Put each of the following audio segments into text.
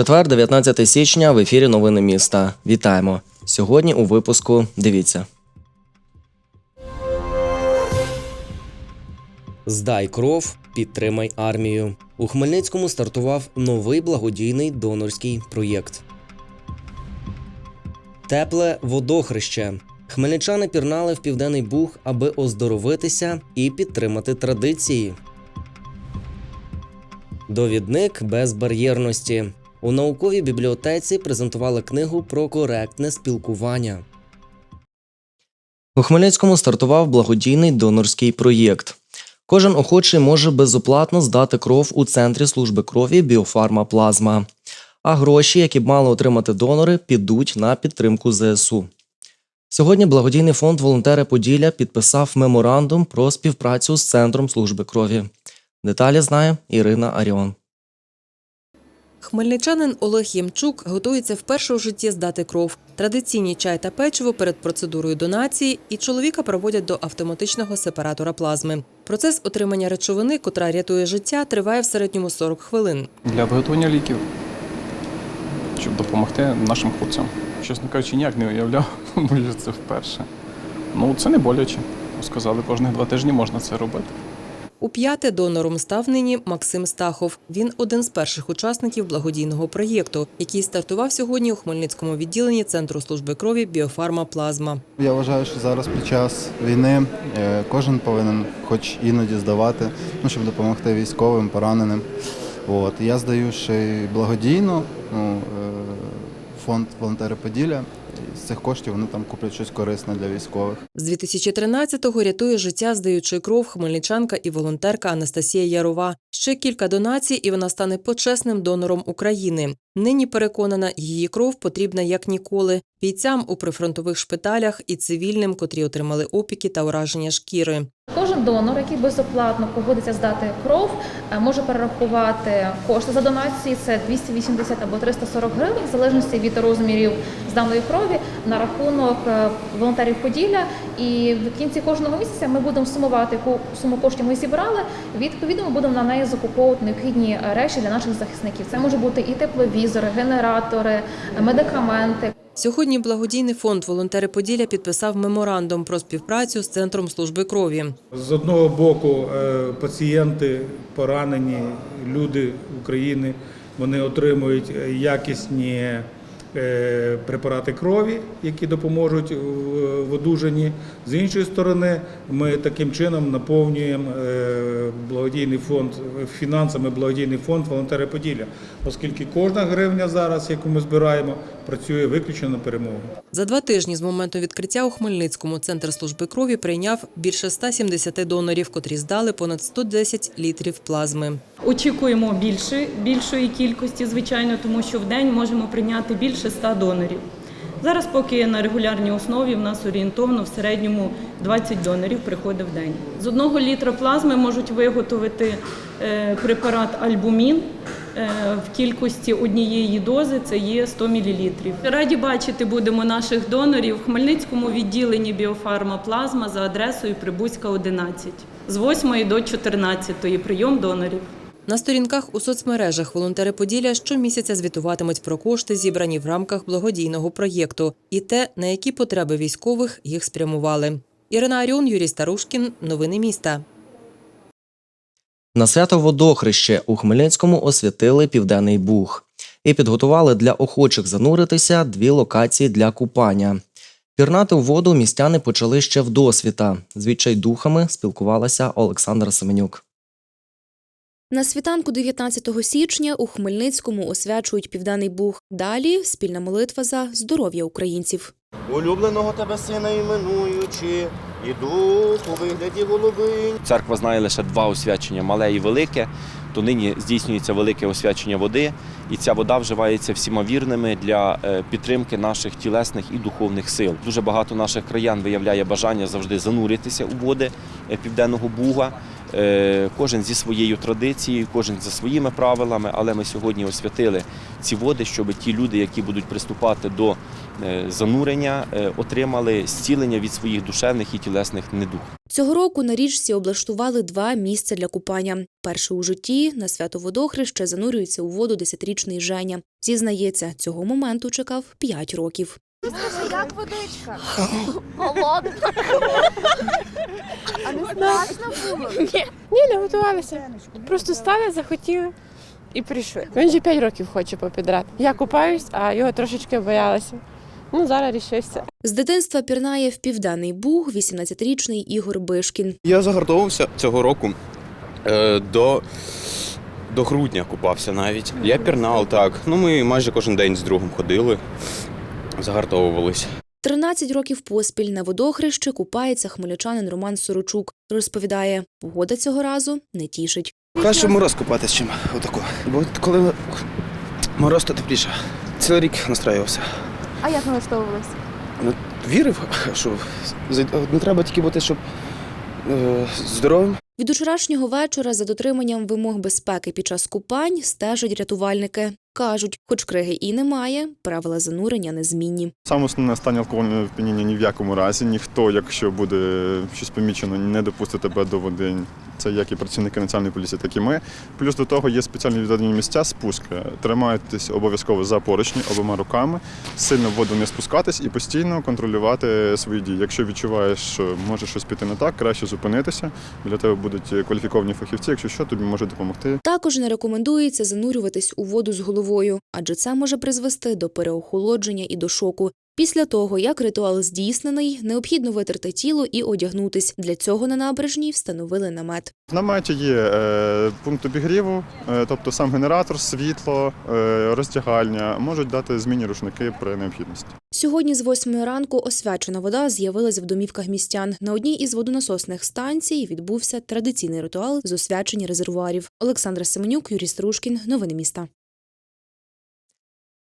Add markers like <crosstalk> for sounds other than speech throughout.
Четвер, 19 січня, в ефірі Новини міста. Вітаємо. Сьогодні у випуску дивіться. Здай кров, підтримай армію. У Хмельницькому стартував новий благодійний донорський проєкт. Тепле водохреще. Хмельничани пірнали в південний Буг, аби оздоровитися і підтримати традиції. Довідник безбар'єрності. У науковій бібліотеці презентували книгу про коректне спілкування. У Хмельницькому стартував благодійний донорський проєкт. Кожен охочий може безоплатно здати кров у центрі служби крові Біофарма Плазма. А гроші, які б мали отримати донори, підуть на підтримку ЗСУ. Сьогодні благодійний фонд Волонтери Поділля підписав меморандум про співпрацю з Центром служби крові. Деталі знає Ірина Аріон. Хмельничанин Олег Ємчук готується вперше у житті здати кров. Традиційні чай та печиво перед процедурою донації і чоловіка проводять до автоматичного сепаратора плазми. Процес отримання речовини, котра рятує життя, триває в середньому 40 хвилин. для виготовлення ліків, щоб допомогти нашим хлопцям. Чесно кажучи, ніяк не уявляв, <laughs> бо це вперше. Ну, це не боляче. Сказали, кожних два тижні можна це робити. У п'яте донором став нині Максим Стахов. Він один з перших учасників благодійного проєкту, який стартував сьогодні у Хмельницькому відділенні Центру служби крові Біофарма Плазма. Я вважаю, що зараз під час війни е, кожен повинен хоч іноді здавати, ну, щоб допомогти військовим, пораненим. От. Я здаю ще й благодійно, ну, е, фонд волонтери Поділля. З цих коштів вони там куплять щось корисне для військових. З 2013-го рятує життя, здаючи кров хмельничанка і волонтерка Анастасія Ярова. Ще кілька донацій, і вона стане почесним донором України. Нині переконана, її кров потрібна як ніколи бійцям у прифронтових шпиталях і цивільним, котрі отримали опіки та ураження шкіри. Кожен донор, який безоплатно погодиться здати кров, е, може перерахувати кошти за донації. Це 280 або 340 гривень, в залежності від розмірів зданої крові на рахунок е, волонтерів Поділля. І в кінці кожного місяця ми будемо сумувати, яку суму коштів ми зібрали. Відповідно, ми будемо на неї закуповувати необхідні речі для наших захисників. Це може бути і тепловізори, генератори, е, медикаменти. Сьогодні благодійний фонд Волонтери Поділля підписав меморандум про співпрацю з центром служби крові. З одного боку, е, пацієнти поранені, люди України, вони отримують е, якісні е, препарати крові, які допоможуть в- одужанні. З іншої сторони, ми таким чином наповнюємо благодійний фонд фінансами благодійний фонд Волонтери Поділля, оскільки кожна гривня зараз, яку ми збираємо, працює виключно на перемогу. За два тижні з моменту відкриття у Хмельницькому центр служби крові прийняв більше 170 донорів, котрі здали понад 110 літрів плазми. Очікуємо більше, більшої кількості, звичайно, тому що в день можемо прийняти більше 100 донорів. Зараз, поки на регулярній основі, в нас орієнтовно в середньому 20 донорів приходить в день. З одного літра плазми можуть виготовити е, препарат альбумін в кількості однієї дози це є 100 мл. Раді бачити будемо наших донорів в Хмельницькому відділенні біофарма плазма за адресою Прибузька 11 з 8 до 14 прийом донорів. На сторінках у соцмережах волонтери Поділля щомісяця звітуватимуть про кошти, зібрані в рамках благодійного проєкту, і те, на які потреби військових їх спрямували. Ірина Аріон, Юрій Старушкін. Новини міста. На свято водохреще у Хмельницькому освятили Південний Буг і підготували для охочих зануритися дві локації для купання. Пірнати у воду містяни почали ще вдосвіта. З відчайдухами спілкувалася Олександра Семенюк. На світанку 19 січня у Хмельницькому освячують Південний Буг. Далі спільна молитва за здоров'я українців. Улюбленого тебе сина іменуючи, і дух у вигляді голубинь. Церква знає лише два освячення мале і велике. То нині здійснюється велике освячення води, і ця вода вживається всіма вірними для е, підтримки наших тілесних і духовних сил. Дуже багато наших краян виявляє бажання завжди зануритися у води е, південного буга. Е, кожен зі своєю традицією, кожен за своїми правилами, але ми сьогодні освятили ці води, щоб ті люди, які будуть приступати до е, занурення, е, отримали зцілення від своїх душевних і тілесних недуг. Цього року на річці облаштували два місця для купання. Перше у житті на свято водохреще занурюється у воду десятирічний Женя. Зізнається, цього моменту чекав 5 років. Як водичка? <laughs> Холодна. А не страшно було? Ні, не готувалися. Просто стали, захотіли і прийшли. Він вже 5 років хоче попідрати. Я купаюсь, а його трошечки боялася. Ну, зараз рішився. З дитинства пірнає в південний буг 18-річний Ігор Бишкін. Я загартовувався цього року е, до, до грудня купався навіть. Я пірнав так. Ну, ми майже кожен день з другом ходили, загартовувались. 13 років поспіль на водохрещі купається хмельничанин Роман Сорочук. Розповідає, погода цього разу не тішить. Краще мороз купатись, чим отако. Бо коли мороз, то тепліше. Цілий рік настраювався. А як налаштовувалися? Ну, вірив, що не треба тільки бути, щоб е, здоровим. Від учорашнього вечора за дотриманням вимог безпеки під час купань стежать рятувальники. Кажуть, хоч криги і немає, правила занурення незмінні. Саме основне стан алкогольного сп'яніння ні в якому разі. Ніхто, якщо буде щось помічено, не допустить тебе до води. Це як і працівники національної поліції, так і ми. Плюс до того є спеціальні відведені місця спуски. Тримайтесь обов'язково за поручні обома руками, сильно в воду не спускатись і постійно контролювати свої дії. Якщо відчуваєш, що може щось піти не так, краще зупинитися. Біля тебе будуть кваліфіковані фахівці. Якщо що, тобі може допомогти. Також не рекомендується занурюватись у воду з головою, адже це може призвести до переохолодження і до шоку. Після того, як ритуал здійснений, необхідно витерти тіло і одягнутись. Для цього на набережній встановили намет. В наметі є е, пункт обігріву, е, тобто сам генератор, світло, е, роздягальня, можуть дати змінні рушники при необхідності. Сьогодні з 8 ранку освячена вода з'явилась в домівках містян. На одній із водонасосних станцій відбувся традиційний ритуал з освячення резервуарів. Олександра Семенюк, Юрій Стружкін. Новини міста.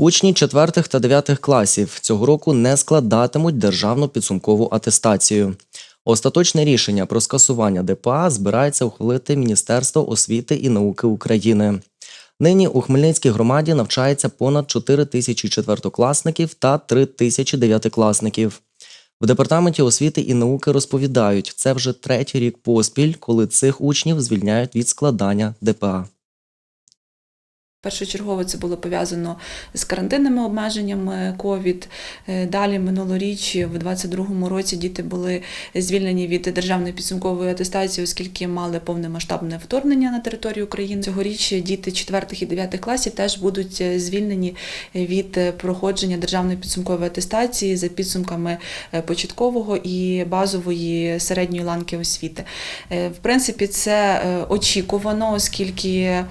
Учні 4 та 9 класів цього року не складатимуть державну підсумкову атестацію. Остаточне рішення про скасування ДПА збирається ухвалити Міністерство освіти і науки України. Нині у Хмельницькій громаді навчається понад 4 тисячі четвертокласників та 3 тисячі дев'ятикласників. В департаменті освіти і науки розповідають, це вже третій рік поспіль, коли цих учнів звільняють від складання ДПА. Першочергово це було пов'язано з карантинними обмеженнями COVID. Е, Далі минулоріч, в 2022 році, діти були звільнені від державної підсумкової атестації, оскільки мали повномасштабне вторгнення на територію України. Цьогоріч діти 4 і 9 класів теж будуть е, звільнені від е, проходження державної підсумкової атестації за підсумками початкового і базової середньої ланки освіти. В принципі, це очікувано, оскільки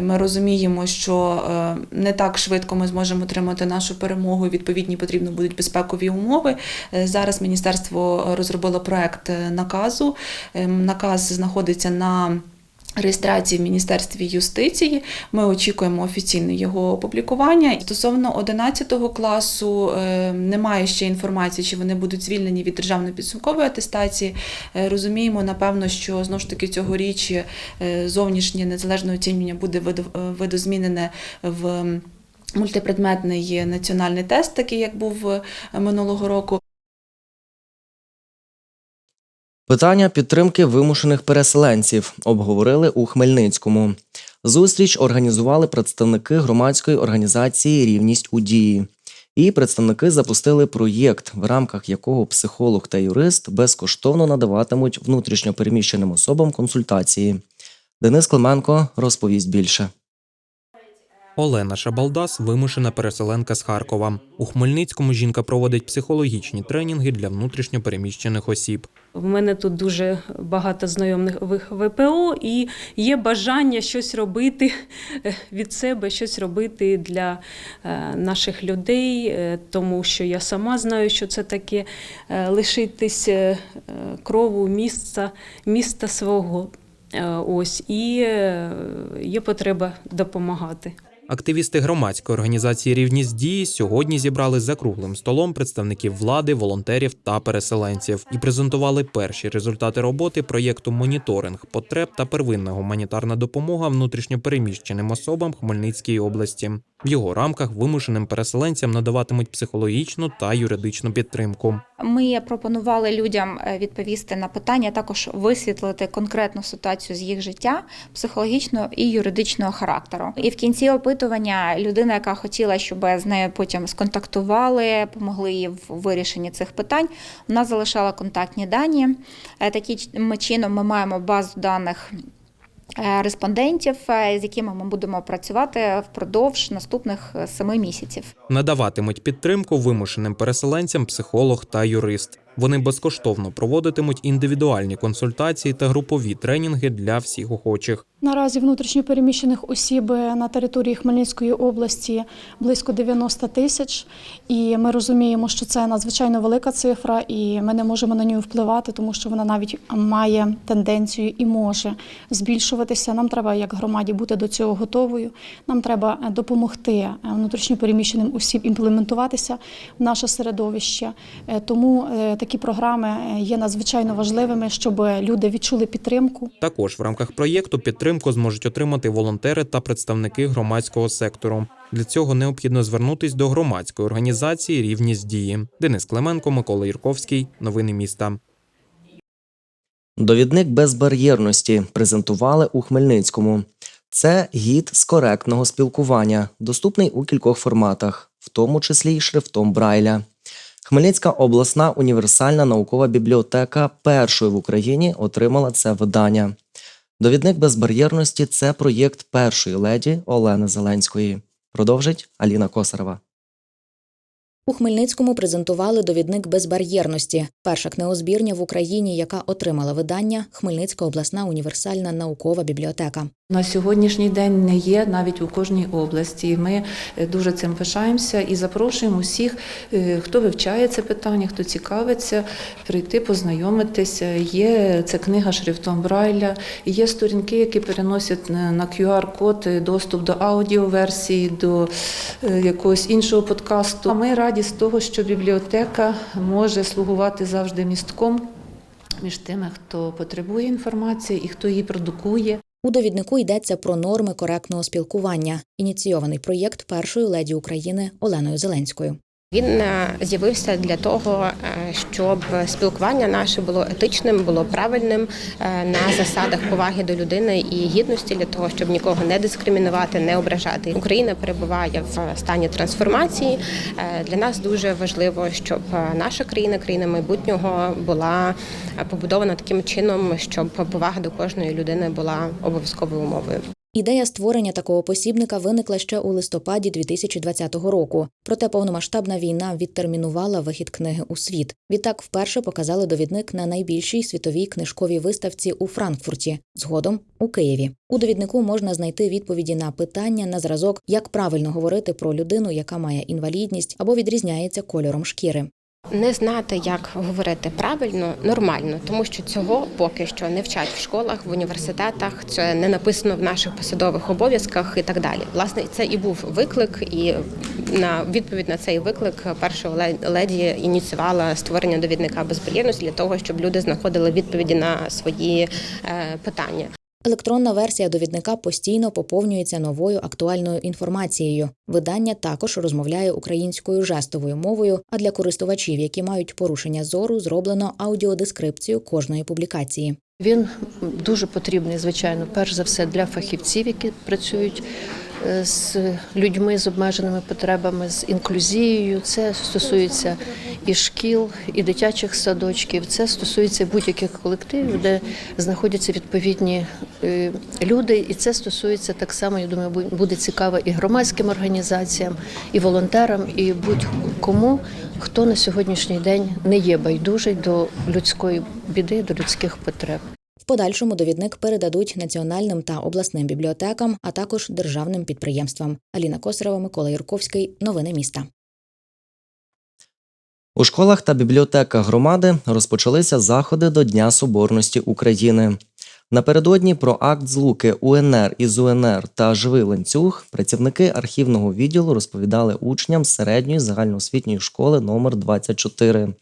ми розуміємо, що е, не так швидко ми зможемо отримати нашу перемогу. Відповідні потрібно будуть безпекові умови. Е, Зараз міністерство розробило проект е, наказу. Е, Наказ знаходиться на Реєстрації в Міністерстві юстиції ми очікуємо офіційне його опублікування. Стосовно 11 класу е, немає ще інформації, чи вони будуть звільнені від державної підсумкової атестації. Е, Розуміємо, напевно, що знову ж таки цьогоріч е, зовнішнє незалежне оцінювання буде видо- видозмінене в мультипредметний національний тест, такий як був минулого року. Питання підтримки вимушених переселенців обговорили у Хмельницькому. Зустріч організували представники громадської організації Рівність у дії. І представники запустили проєкт, в рамках якого психолог та юрист безкоштовно надаватимуть внутрішньопереміщеним особам консультації. Денис Клименко розповість більше. Олена Шабалдас вимушена переселенка з Харкова. У Хмельницькому жінка проводить психологічні тренінги для внутрішньопереміщених осіб. В мене тут дуже багато знайомих ВПО, і є бажання щось робити е, від себе, щось робити для е, наших людей, е, тому що я сама знаю, що це таке лишитись крову місця, міста свого. Ось і є потреба допомагати. Активісти громадської організації Рівність дії сьогодні зібрали за круглим столом представників влади, волонтерів та переселенців і презентували перші результати роботи проєкту Моніторинг потреб та первинна гуманітарна допомога внутрішньопереміщеним особам Хмельницької області. В його рамках вимушеним переселенцям надаватимуть психологічну та юридичну підтримку. Ми пропонували людям е, відповісти на питання, також висвітлити конкретну ситуацію з їх життя психологічного і юридичного характеру. І в кінці опитування людина, яка хотіла, щоб з нею потім сконтактували, помогли їй в вирішенні цих питань, вона залишала контактні дані. Е, Таким чином ми маємо базу даних. Е, Респондентів, е, з якими ми будемо працювати впродовж наступних е, семи місяців. Надаватимуть підтримку вимушеним переселенцям психолог та юрист. Вони безкоштовно проводитимуть індивідуальні консультації та групові тренінги для всіх охочих. Наразі внутрішньопереміщених осіб на території Хмельницької області близько 90 тисяч, і ми розуміємо, що це надзвичайно велика цифра, і ми не можемо на нього впливати, тому що вона навіть має тенденцію і може збільшуватися. Нам треба, як громаді, бути до цього готовою. Нам треба допомогти внутрішньопереміщеним осіб імплементуватися в наше середовище. Е, Тому е, такі програми е, є надзвичайно важливими, щоб люди відчули підтримку. Також в рамках проєкту підтримку зможуть отримати волонтери та представники громадського сектору. Для цього необхідно звернутись до громадської організації Рівність дії. Денис Клименко, Микола Юрковський. Новини міста. Довідник безбар'єрності презентували у Хмельницькому. Це гід з коректного спілкування, доступний у кількох форматах, в тому числі й шрифтом Брайля. Хмельницька обласна універсальна наукова бібліотека першою в Україні отримала це видання. Довідник безбар'єрності це проєкт першої леді Олени Зеленської. Продовжить Аліна Косарева. У Хмельницькому презентували довідник безбар'єрності. Перша книгозбірня в Україні, яка отримала видання Хмельницька обласна універсальна наукова бібліотека. На сьогоднішній день не є навіть у кожній області. Ми е, дуже цим пишаємося і запрошуємо усіх, е, хто вивчає це питання, хто цікавиться, прийти, познайомитися. Є це книга шрифтом Брайля, є сторінки, які переносять на QR-код е, доступ до аудіоверсії, до якогось іншого подкасту. А Ми раді з того, що бібліотека може слугувати завжди містком між тими, хто потребує інформації і хто її продукує. У довіднику йдеться про норми коректного спілкування, ініційований проєкт першої леді України Оленою Зеленською. Він е, з'явився для того, е, щоб спілкування наше було етичним, було правильним е, на засадах поваги до людини і гідності для того, щоб нікого не дискримінувати, не ображати. Україна перебуває в стані трансформації. Для нас дуже важливо, щоб наша країна, країна майбутнього, була побудована таким чином, щоб повага до кожної людини була обов'язковою умовою. Ідея створення такого посібника виникла ще у листопаді 2020 року. Проте повномасштабна війна відтермінувала вихід книги у світ. Відтак вперше показали довідник на найбільшій світовій книжковій виставці у Франкфурті, згодом у Києві. У довіднику можна знайти відповіді на питання на зразок, як правильно говорити про людину, яка має інвалідність або відрізняється кольором шкіри. Не знати, як говорити правильно, нормально, тому що цього поки що не вчать в школах, в університетах. Це не написано в наших посадових обов'язках і так далі. Власне, це і був виклик, і на відповідь на цей виклик перша леді ініціювала створення довідника безбар'єрності для того, щоб люди знаходили відповіді на свої е, питання. Електронна версія довідника постійно поповнюється новою актуальною інформацією. Видання також розмовляє українською жестовою мовою. А для користувачів, які мають порушення зору, зроблено аудіодескрипцію кожної публікації. Він дуже потрібний, звичайно, перш за все для фахівців, які працюють з людьми з обмеженими потребами, з інклюзією. Це стосується і шкіл, і дитячих садочків. Це стосується будь-яких колективів, де знаходяться відповідні е, люди. І це стосується так само, я думаю, буде цікаво і громадським організаціям, і волонтерам, і будь-кому, хто на сьогоднішній день не є байдужий до людської біди, до людських потреб. Подальшому довідник передадуть національним та обласним бібліотекам, а також державним підприємствам. Аліна Косарова, Микола Юрковський. Новини міста. У школах та бібліотеках громади розпочалися заходи до Дня Соборності України. Напередодні про акт злуки УНР із УНР та Живий ланцюг працівники архівного відділу розповідали учням середньої загальноосвітньої школи номер 24.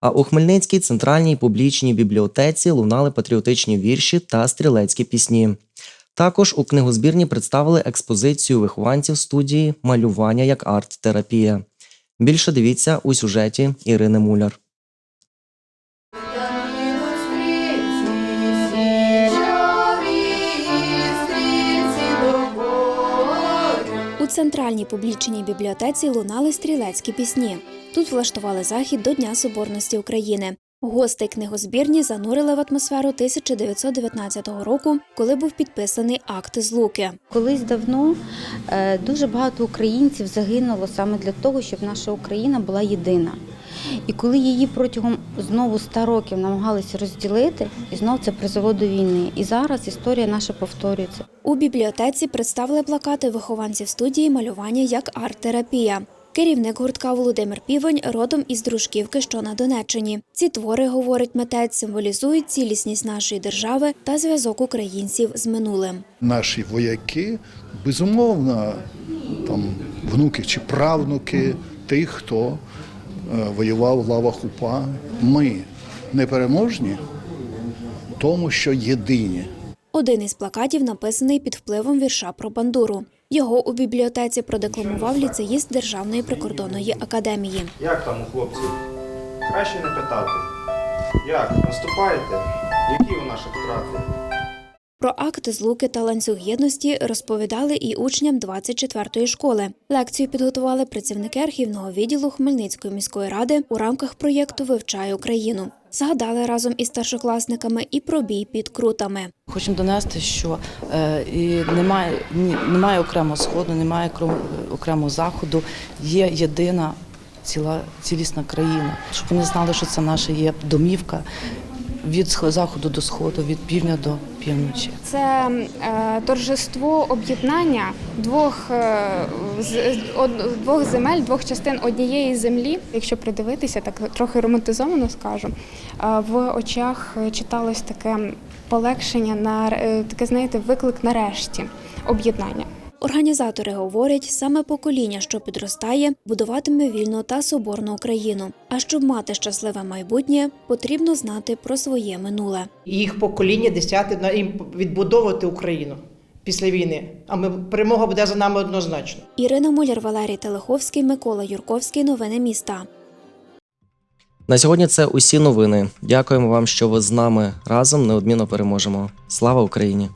А у Хмельницькій центральній публічній бібліотеці лунали патріотичні вірші та стрілецькі пісні. Також у книгозбірні представили експозицію вихованців студії Малювання як арт-терапія. Більше дивіться у сюжеті Ірини Муляр. Центральній публічній бібліотеці лунали стрілецькі пісні. Тут влаштували захід до Дня Соборності України. Гостей книгозбірні занурили в атмосферу 1919 року, коли був підписаний акт злуки. Колись давно е, дуже багато українців загинуло саме для того, щоб наша Україна була єдина. І коли її протягом знову ста років намагалися розділити, і знов це призвело до війни. І зараз історія наша повторюється. У бібліотеці представили плакати вихованців студії малювання як арт-терапія. Керівник гуртка Володимир Півень родом із Дружківки, що на Донеччині. Ці твори, говорить митець, символізують цілісність нашої держави та зв'язок українців з минулим. Наші вояки, безумовно, там внуки чи правнуки тих, хто воював в лавах УПА. Ми непереможні, тому що єдині. Один із плакатів написаний під впливом вірша про бандуру. Його у бібліотеці продекламував ліцеїст Державної прикордонної академії. Як там у хлопців? Краще не питати. Як? Наступаєте? Які у наших втрати? Про акт злуки та ланцюг єдності розповідали і учням 24-ї школи. Лекцію підготували працівники архівного відділу Хмельницької міської ради у рамках проєкту Вивчай Україну. Згадали разом із старшокласниками і про бій під крутами. Хочемо донести, що е, немає, немає окремого сходу, немає окремого заходу, є єдина ціла, цілісна країна. Щоб вони знали, що це наша є домівка від заходу до сходу, від півдня до півночі. Це е, торжество об'єднання двох, е, двох земель, двох частин однієї землі. Якщо придивитися, так трохи романтизовано скажу, е, в очах е, читалось таке полегшення на е, таке, знаєте, виклик нарешті об'єднання. Організатори говорять, саме покоління, що підростає, будуватиме вільну та соборну Україну. А щоб мати щасливе майбутнє, потрібно знати про своє минуле. їх покоління десяти на їм відбудовувати Україну після війни. А ми перемога буде за нами однозначно. Ірина Муляр, Валерій Телеховський, Микола Юрковський. Новини міста. На сьогодні це усі новини. Дякуємо вам, що ви з нами разом неодмінно переможемо. Слава Україні!